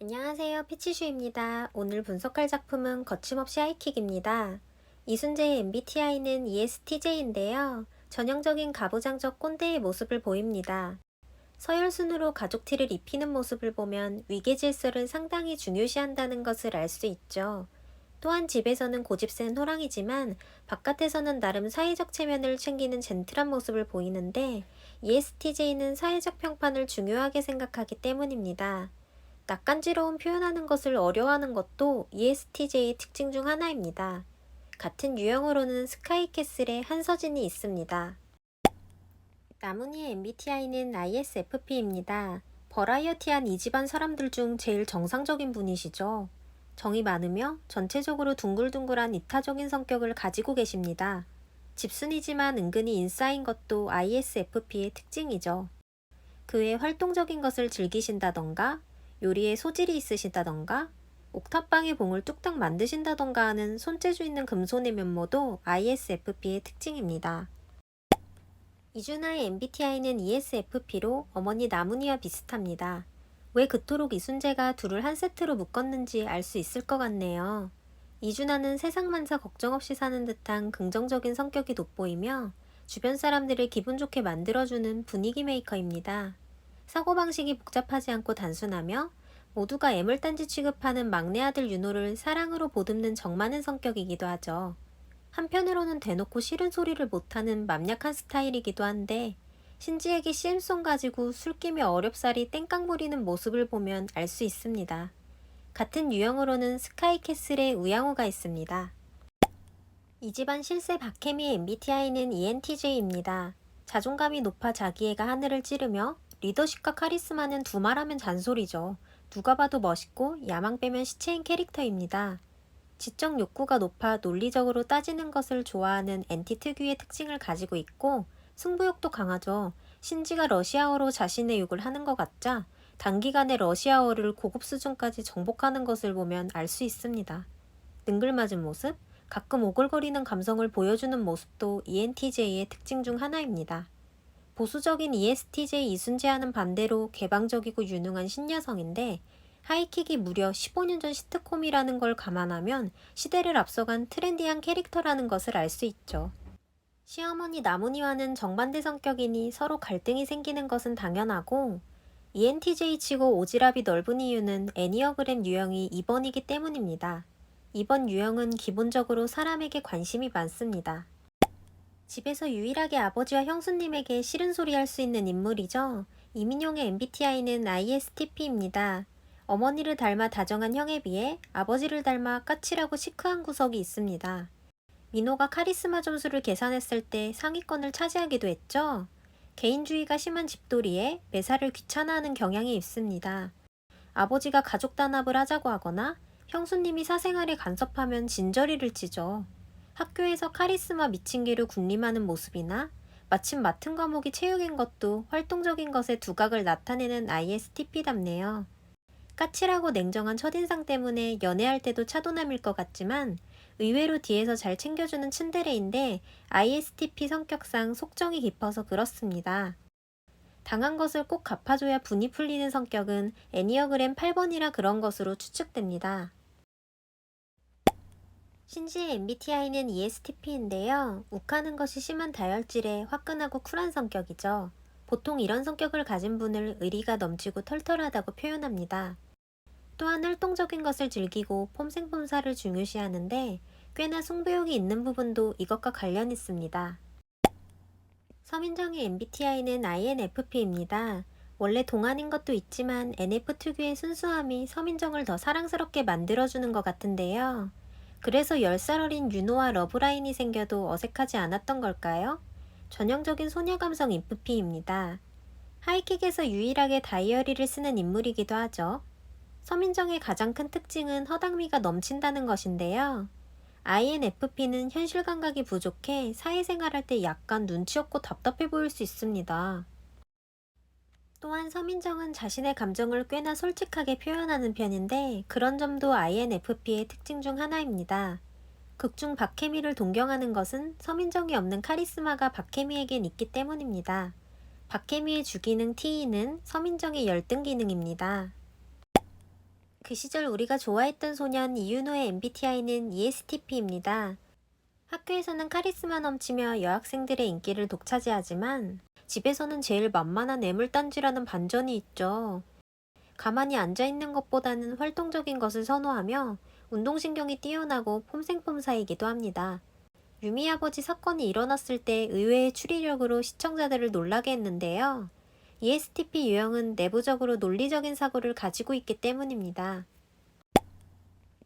안녕하세요. 피치슈입니다. 오늘 분석할 작품은 거침없이 하이킥입니다. 이순재의 MBTI는 ESTJ인데요. 전형적인 가부장적 꼰대의 모습을 보입니다. 서열순으로 가족티를 입히는 모습을 보면 위계 질서를 상당히 중요시한다는 것을 알 수 있죠. 또한 집에서는 고집센 호랑이지만 바깥에서는 나름 사회적 체면을 챙기는 젠틀한 모습을 보이는데 ESTJ는 사회적 평판을 중요하게 생각하기 때문입니다. 낯간지러운 표현하는 것을 어려워하는 것도 ESTJ의 특징 중 하나입니다. 같은 유형으로는 스카이캐슬에 한서진이 있습니다. 나문희의 MBTI는 ISFP입니다. 버라이어티한 이 집안 사람들 중 제일 정상적인 분이시죠. 정이 많으며 전체적으로 둥글둥글한 이타적인 성격을 가지고 계십니다. 집순이지만 은근히 인싸인 것도 ISFP의 특징이죠. 그외 활동적인 것을 즐기신다던가 요리에 소질이 있으시다던가 옥탑방에 봉을 뚝딱 만드신다던가 하는 손재주 있는 금손의 면모도 ISFP의 특징입니다. 이준하의 MBTI는 ESFP로 어머니 나문희와 비슷합니다. 왜 그토록 이순재가 둘을 한 세트로 묶었는지 알 수 있을 것 같네요. 이준하는 세상만사 걱정 없이 사는 듯한 긍정적인 성격이 돋보이며 주변 사람들을 기분 좋게 만들어주는 분위기 메이커입니다. 사고방식이 복잡하지 않고 단순하며 모두가 애물단지 취급하는 막내 아들 윤호를 사랑으로 보듬는 정 많은 성격이기도 하죠. 한편으로는 대놓고 싫은 소리를 못하는 맘약한 스타일이기도 한데 신지에게 CM송 가지고 술김에 어렵사리 땡깡 부리는 모습을 보면 알 수 있습니다. 같은 유형으로는 스카이캐슬의 우양호가 있습니다. 이 집안 실세 박혜미의 MBTI는 ENTJ입니다. 자존감이 높아 자기애가 하늘을 찌르며 리더십과 카리스마는 두말하면 잔소리죠. 누가 봐도 멋있고 야망 빼면 시체인 캐릭터입니다. 지적 욕구가 높아 논리적으로 따지는 것을 좋아하는 NT 특유의 특징을 가지고 있고 승부욕도 강하죠. 신지가 러시아어로 자신의 욕을 하는 것 같자 단기간에 러시아어를 고급 수준까지 정복하는 것을 보면 알 수 있습니다. 능글맞은 모습, 가끔 오글거리는 감성을 보여주는 모습도 ENTJ의 특징 중 하나입니다. 보수적인 ESTJ 이순재와는 반대로 개방적이고 유능한 신여성인데 하이킥이 무려 15년 전 시트콤이라는 걸 감안하면 시대를 앞서간 트렌디한 캐릭터라는 것을 알 수 있죠. 시어머니 나문희와는 정반대 성격이니 서로 갈등이 생기는 것은 당연하고 E ENTJ 치고 오지랖이 넓은 이유는 애니어그램 유형이 2번이기 때문입니다. 2번 유형은 기본적으로 사람에게 관심이 많습니다. 집에서 유일하게 아버지와 형수님에게 싫은 소리 할 수 있는 인물이죠. 이민용의 MBTI는 ISTP입니다. 어머니를 닮아 다정한 형에 비해 아버지를 닮아 까칠하고 시크한 구석이 있습니다. 민호가 카리스마 점수를 계산했을 때 상위권을 차지하기도 했죠. 개인주의가 심한 집돌이에 매사를 귀찮아하는 경향이 있습니다. 아버지가 가족 단합을 하자고 하거나 형수님이 사생활에 간섭하면 진저리를 찌죠. 학교에서 카리스마 미친개로 군림하는 모습이나 마침 맡은 과목이 체육인 것도 활동적인 것의 두각을 나타내는 ISTP답네요. 까칠하고 냉정한 첫인상 때문에 연애할 때도 차도남일 것 같지만 의외로 뒤에서 잘 챙겨주는 츤데레인데 ISTP 성격상 속정이 깊어서 그렇습니다. 당한 것을 꼭 갚아줘야 분이 풀리는 성격은 애니어그램 8번이라 그런 것으로 추측됩니다. 신지의 MBTI는 ESTP인데요. 욱하는 것이 심한 다혈질에 화끈하고 쿨한 성격이죠. 보통 이런 성격을 가진 분을 의리가 넘치고 털털하다고 표현합니다. 또한 활동적인 것을 즐기고 폼생폼사를 중요시하는데 꽤나 승부욕이 있는 부분도 이것과 관련 있습니다. 서민정의 MBTI는 INFP입니다. 원래 동안인 것도 있지만 NF 특유의 순수함이 서민정을 더 사랑스럽게 만들어주는 것 같은데요. 그래서 10살 어린 윤호와 러브라인이 생겨도 어색하지 않았던 걸까요? 전형적인 소녀 감성 인프피입니다. 하이킥에서 유일하게 다이어리를 쓰는 인물이기도 하죠. 서민정의 가장 큰 특징은 허당미가 넘친다는 것인데요. INFP는 현실 감각이 부족해 사회생활할 때 약간 눈치 없고 답답해 보일 수 있습니다. 또한 서민정은 자신의 감정을 꽤나 솔직하게 표현하는 편인데 그런 점도 INFP의 특징 중 하나입니다. 극중 박혜미를 동경하는 것은 서민정이 없는 카리스마가 박혜미에겐 있기 때문입니다. 박혜미의 주기능 T는 서민정의 열등 기능입니다. 그 시절 우리가 좋아했던 소년 이윤호의 MBTI는 ESTP입니다. 학교에서는 카리스마 넘치며 여학생들의 인기를 독차지하지만 집에서는 제일 만만한 애물단지라는 반전이 있죠. 가만히 앉아있는 것보다는 활동적인 것을 선호하며 운동신경이 뛰어나고 폼생폼사이기도 합니다. 유미 아버지 사건이 일어났을 때 의외의 추리력으로 시청자들을 놀라게 했는데요. ESTP 유형은 내부적으로 논리적인 사고를 가지고 있기 때문입니다.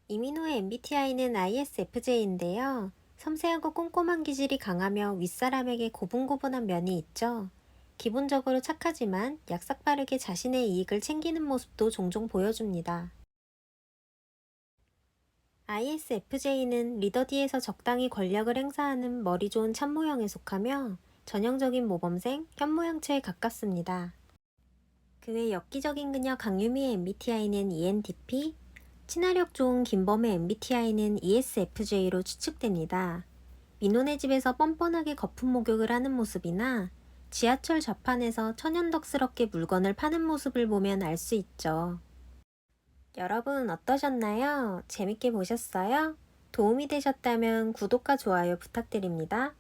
이민호의 MBTI는 ISFJ인데요. 섬세하고 꼼꼼한 기질이 강하며 윗사람에게 고분고분한 면이 있죠. 기본적으로 착하지만 약삭빠르게 자신의 이익을 챙기는 모습도 종종 보여줍니다. ISFJ는 리더 뒤에서 적당히 권력을 행사하는 머리 좋은 참모형에 속하며 전형적인 모범생, 현모양처에 가깝습니다. 그 외 엽기적인 그녀 강유미의 MBTI는 ENTP, 친화력 좋은 김범의 MBTI는 ESFJ로 추측됩니다. 민호네 집에서 뻔뻔하게 거품 목욕을 하는 모습이나 지하철 좌판에서 천연덕스럽게 물건을 파는 모습을 보면 알 수 있죠. 여러분 어떠셨나요? 재밌게 보셨어요? 도움이 되셨다면 구독과 좋아요 부탁드립니다.